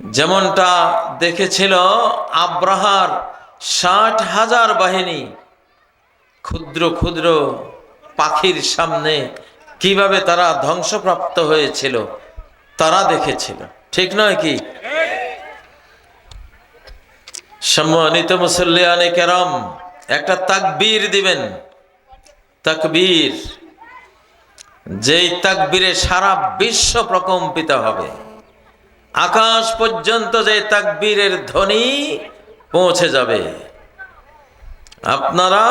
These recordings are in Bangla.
যেমনটা দেখেছিল আব্রাহার ষাট হাজার বাহিনী, ক্ষুদ্র ক্ষুদ্র পাখির সামনে কীভাবে তারা ধ্বংসপ্রাপ্ত হয়েছিল, তারা দেখেছিল। ঠিক নয় কি? সম্মানিত মুসল্লিয়ানে কেরম, একটা তাকবীর দিবেন। তাকবীর, যেই তাকবীরে সারা বিশ্ব প্রকম্পিত হবে। আকাশ পর্যন্ত যে তাকবীরের ধ্বনি পৌঁছে যাবে। আপনারা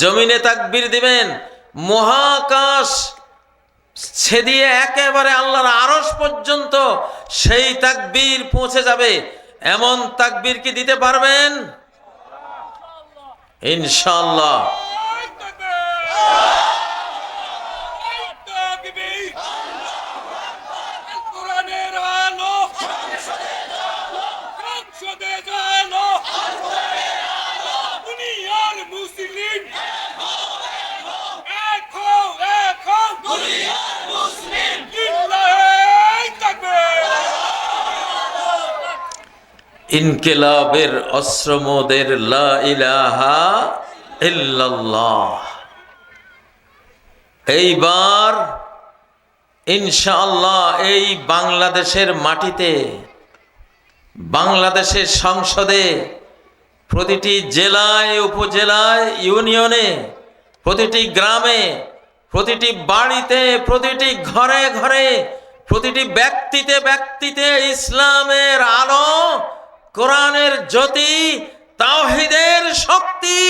জমিনে তাকবীর দিবেন, মহাকাশ ছেদিয়ে একেবারে আল্লাহর আরস পর্যন্ত সেই তাকবীর পৌঁছে যাবে। এমন তাকবীর কি দিতে পারবেন? ইনশাল্লাহ কোরআনের আলো সংসদে জানো দুনিয়ার মুসলিম এখো এখো দুনিয়ার মুসলিম ইল্লাহি তাকবীর ইনকিলাবের অশ্রমোদের এইবার ইনশাআল্লাহ এই বাংলাদেশের মাটিতে, বাংলাদেশের সংসদে, প্রতিটি জেলায়, উপজেলায়, ইউনিয়নে, প্রতিটি গ্রামে, প্রতিটি বাড়িতে, প্রতিটি ঘরে ঘরে, প্রতিটি ব্যক্তিতে ব্যক্তিতে ইসলামের আলো কোরআনের জ্যোতি, তাওহিদের শক্তি,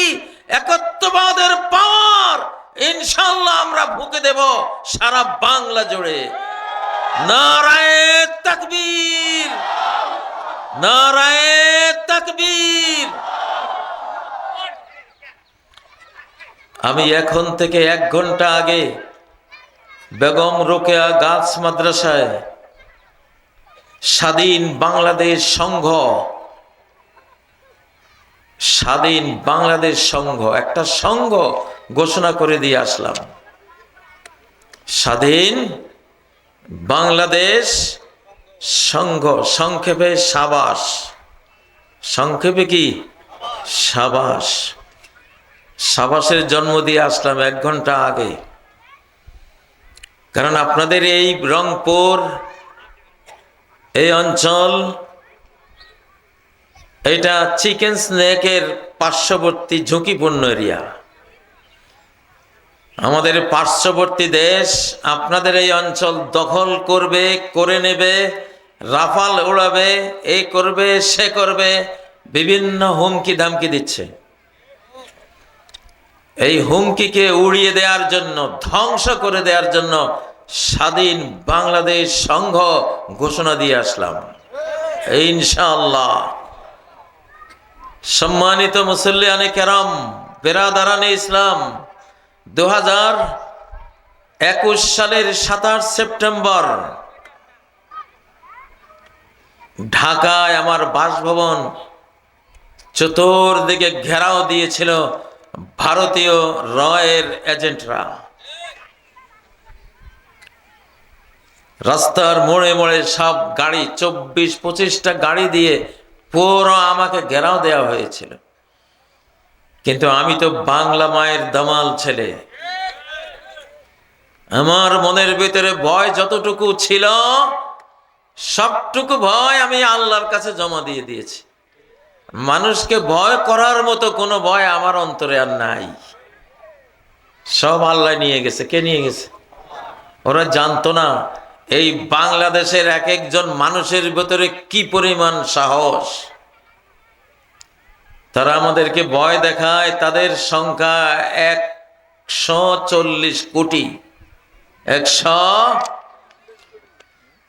একত্ববাদের পাওয়ার ইনশাল্লাহ আমরা ভুকে দেব সারা বাংলা জুড়ে। নারায়ে তাকবীর নারায়ে তাকবীর। আমি এখন থেকে এক ঘণ্টা আগে বেগম রোকেয়া গার্লস মাদ্রাসায় স্বাধীন বাংলাদেশ সংঘ স্বাধীন বাংলাদেশ সংঘ, একটা সংঘ ঘোষণা করে দিয়ে আসলাম। স্বাধীন বাংলাদেশ সংঘ, সংক্ষেপে সাবাস। সংক্ষেপে কি? সাবাস। সাবাসের জন্ম দিয়ে আসলাম এক ঘণ্টা আগে। কারণ আপনাদের এই রংপুর, এই অঞ্চল এটা চিকেন স্নেকের পার্শ্ববর্তী ঝুঁকিপূর্ণ এরিয়া। আমাদের পার্শ্ববর্তী দেশ আপনাদের এই অঞ্চল দখল করবে, করে নেবে, রাফাল উড়াবে এই করবে, সে করবে, বিভিন্ন হুমকি ধামকি দিচ্ছে। এই হুমকিকে উড়িয়ে দেওয়ার জন্য, ধ্বংস করে দেওয়ার জন্য স্বাধীন বাংলাদেশ সংঘ ঘোষণা দিয়ে আসলাম। ইনশাআল্লাহ। সম্মানিত মুসল্লিয়ানে কেরাম, বেরাদারানে ইসলাম দু একুশ সালের সাতাশ সেপ্টেম্বর, ঢাকায় আমার বাসভবন চতুর্দিকে ঘেরাও দিয়েছিল ভারতীয় রয়ের এজেন্টরা। রাস্তার মোড়ে মোড়ে সব গাড়ি, চব্বিশ পঁচিশটা গাড়ি দিয়ে পুরো আমাকে ঘেরাও দেওয়া হয়েছিল। কিন্তু আমি তো বাংলা মায়ের দামাল ছেলে। আমার মনের ভিতরে ভয় যতটুকু ছিল, সবটুকু ভয় আমি আল্লাহর কাছে জমা দিয়ে দিয়েছি। মানুষকে ভয় করার মতো কোনো ভয় আমার অন্তরে আর নাই। সব আল্লাহ নিয়ে গেছে। কে নিয়ে গেছে? ওরা জানতো না এই বাংলাদেশের এক একজন মানুষের ভেতরে কি পরিমাণ সাহস? তারা আমাদেরকে ভয় দেখায়, তাদের সংখ্যা একশো চল্লিশ কোটি। একশো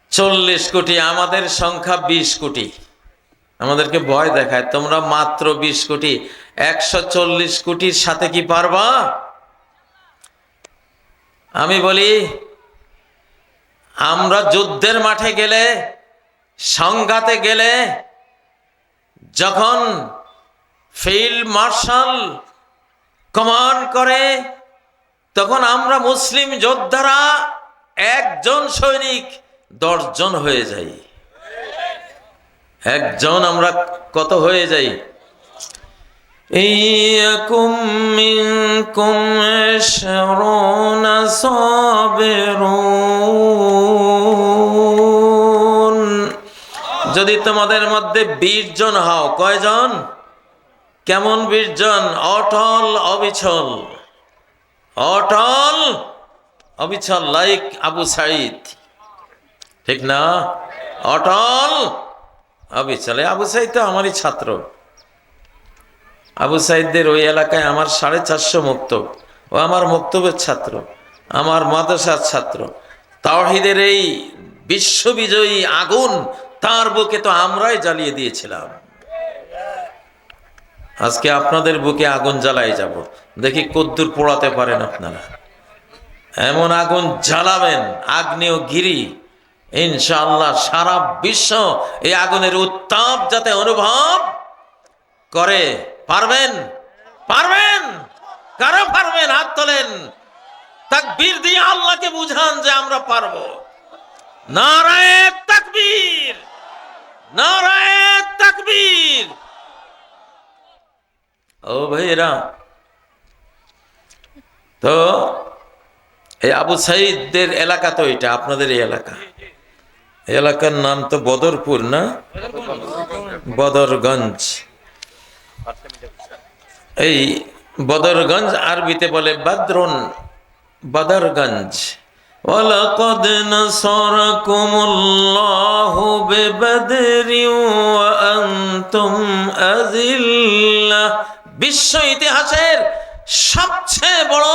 চল্লিশ কোটি, আমাদের সংখ্যা বিশ কোটি। আমাদেরকে ভয় দেখায়, তোমরা মাত্র বিশ কোটি। একশো চল্লিশ কোটির সাথে কি পারবা? আমি বলি আমরা যুদ্ধের মাঠে গেলে, সংঘাতে গেলে, যখন ফিল্ড মার্শাল কমান্ড করে, তখন আমরা মুসলিম যোদ্ধারা একজন সৈনিক, দশজন হয়ে যাই। একজন আমরা কত হয়ে যাই? إيكم منكم عشرون صابرون যদি তোমাদের মধ্যে বিশ জন হও কয়জন কেমন বিশ জন অটল অবিচল অটল অবিচল লাইক আবু সাইদ ঠিক না অটল অবিচল এই আবু সাইদ তো আমারই ছাত্র আবু সাইদদের ওই এলাকায় আমার সাড়ে চারশো মুক্তব ও আমার মুক্তবের ছাত্র, আমার মাদ্রাসার ছাত্র। তাওহিদের এই বিশ্ববিজয়ী আগুন তার বুকে তো আমরাই জ্বালিয়ে দিয়েছিলাম। আজকে আপনাদের বুকে আগুন জ্বালাই যাব। দেখি কদ্দুর পোড়াতে পারেন আপনারা। এমন আগুন জ্বালাবেন, আগ্নেয় গিরি, ইনশাআল্লাহ সারা বিশ্ব এই আগুনের উত্তাপ যাতে অনুভব করে। পারবেন? পারবেন? কারও পারবেন? হাত তোলেন। তাকবীর দিয়ে আল্লাহকে বুঝান যে আমরা পারব। নারায়ে তাকবীর। নারায়ে ও তো এই আবু এলাকা তো আপনাদের এই এলাকা। এলাকার নাম তো বদরপুর না? বদরগঞ্জ। এই বদরগঞ্জ আরবিতে বলে বাদ্রন বদরগঞ্জ ولقد نصركم الله ببدر وأنتم أذلة বিশ্ব ইতিহাসের সবচেয়ে বড়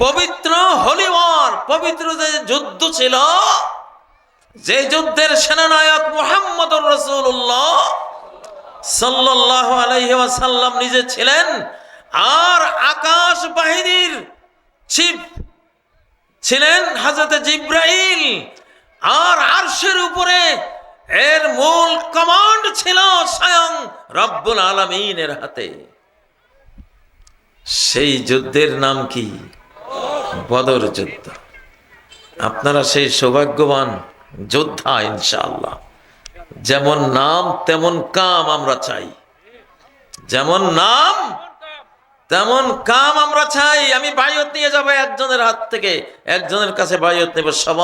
পবিত্র হলিওয়ার পবিত্র যে যুদ্ধ ছিল যে যুদ্ধের সেনানায়ক মোহাম্মদ রসুল্লাহ সাল্লাহ আলাইহি নিজে ছিলেন আর আকাশ বাহিনীর ছিলেন হাজরত জিব্রাইল। আর আরশের উপরে এর মূল কমান্ড ছিল স্বয়ং রব্বুল আলমিনের হাতে। সেই যুদ্ধের নাম কি? বদর যুদ্ধ। আপনারা সেই সৌভাগ্যবান যোদ্ধা ইনশাআল্লাহ। যেমন নাম, তেমন কাম আমরা চাই। যেমন নাম, তেমন কাম আমরা চাই। আমি বায়ত নিয়ে যাব একজনের হাত থেকে, একজনের কাছে বায়ত নেব সবাই